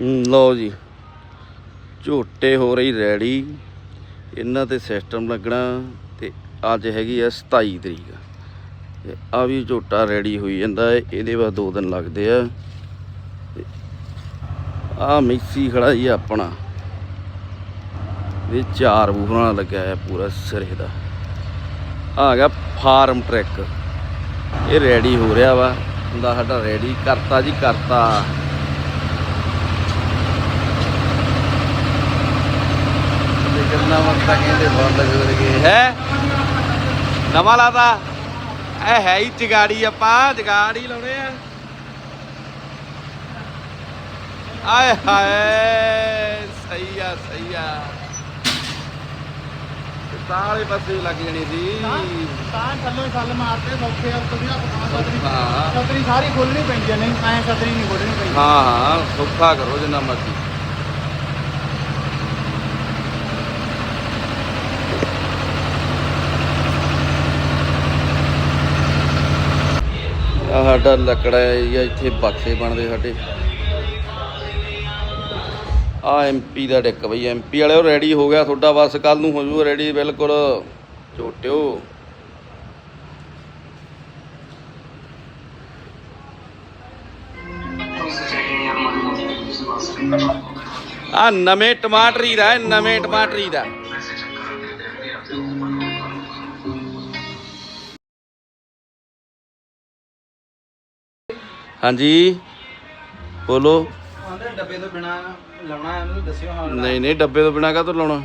ਲਓ ਜੀ, ਝੋਟੇ ਹੋ ਰਹੀ ਰੈਡੀ। ਇਹਨਾਂ ਤੇ ਸਿਸਟਮ ਲੱਗਣਾ ਤੇ ਅੱਜ ਹੈਗੀ ਆ 27 ਤਰੀਕ। ਤੇ ਆ ਵੀ ਝੋਟਾ ਰੈਡੀ ਹੋਈ ਜਾਂਦਾ ਹੈ ਇਹਦੇ ਬਾਅਦ 2 ਦਿਨ ਲੱਗਦੇ ਆ। ਆ ਮਿਕਸੀ ਖੜਾ ਜੀ ਆਪਣਾ। ਇਹ ਚਾਰ ਬੂਹਾਂ ਨਾਲ ਲੱਗਿਆ ਹੈ ਪੂਰਾ ਸਿਰੇ ਦਾ। ਆ ਗਿਆ ਫਾਰਮ ਟਰੈਕ। ਇਹ ਰੈਡੀ ਹੋ ਰਿਹਾ ਵਾ। ਹੁੰਦਾ ਸਾਡਾ ਰੈਡੀ ਕਰਤਾ ਜੀ, ਕਰਤਾ। ਤੇ ਕਿੰਨਾ ਵਕਤਾ ਕਹਿੰਦੇ ਬੰਦ ਕਰ ਗਏ। ਹੈ? ਨਵਾਂ ਲਾਤਾ। ਇਹ ਹੈ ਹੀ ਜਗਾੜੀ ਆਪਾਂ ਜਗਾੜੀ ਲਾਉਣੇ ਆ। ਆਏ ਹਾਏ ਸਹੀ ਆ ਸਹੀ ਆ। ਤਾਲੇ ਪਾਸੇ ਲੱਗ ਜਣੀ ਸੀ। ਤਾਂ ਥੱਲੋਂ ਛੱਲ ਮਾਰਦੇ ਸੌਖੇ ਆ ਤੁਸੀਂ ਆ ਛਤਰੀ ਹਾਂ ਛਤਰੀ ਸਾਰੀ ਖੋਲਣੀ ਪੈਂਦੀ ਨਹੀਂ ਐ ਛਤਰੀ ਨਹੀਂ ਖੋਲਣੀ ਪੈਂਦੀ। ਹਾਂ ਹਾਂ ਸੌਖਾ ਕਰੋ ਜਿੰਨਾ ਮਰਜ਼ੀ। ਆ ਸਾਡਾ ਲੱਕੜਾ ਹੈ ਇੱਥੇ ਬਕਸੇ ਬਣਦੇ ਸਾਡੇ। ਆ ਐਮਪੀ ਦਾ ਡਿੱਕ ਬਈ ਐਮਪੀ ਵਾਲਿਓ ਰੈਡੀ ਹੋ ਗਿਆ ਤੁਹਾਡਾ, ਬਸ ਕੱਲ ਨੂੰ ਹੋ ਜੂ ਰੈਡੀ, ਬਿਲਕੁਲ ਝੋਟਿਓ। ਆ ਨਵੇਂ ਟਮਾਟਰੀ ਦਾ ਨਵੇਂ ਟਮਾਟਰੀ ਦਾ। ਹਾਂਜੀ। ਬੋਲੋ। ਆਂਦੇ ਡੱਬੇ ਤੋਂ ਬਿਨਾ ਲਾਉਣਾ ਇਹਨੂੰ ਦੱਸਿਓ ਹਾਂ ਨਹੀਂ ਨਹੀਂ ਡੱਬੇ ਤੋਂ ਬਿਨਾ ਕਾਹ ਤੋਂ ਲਾਉਣਾ?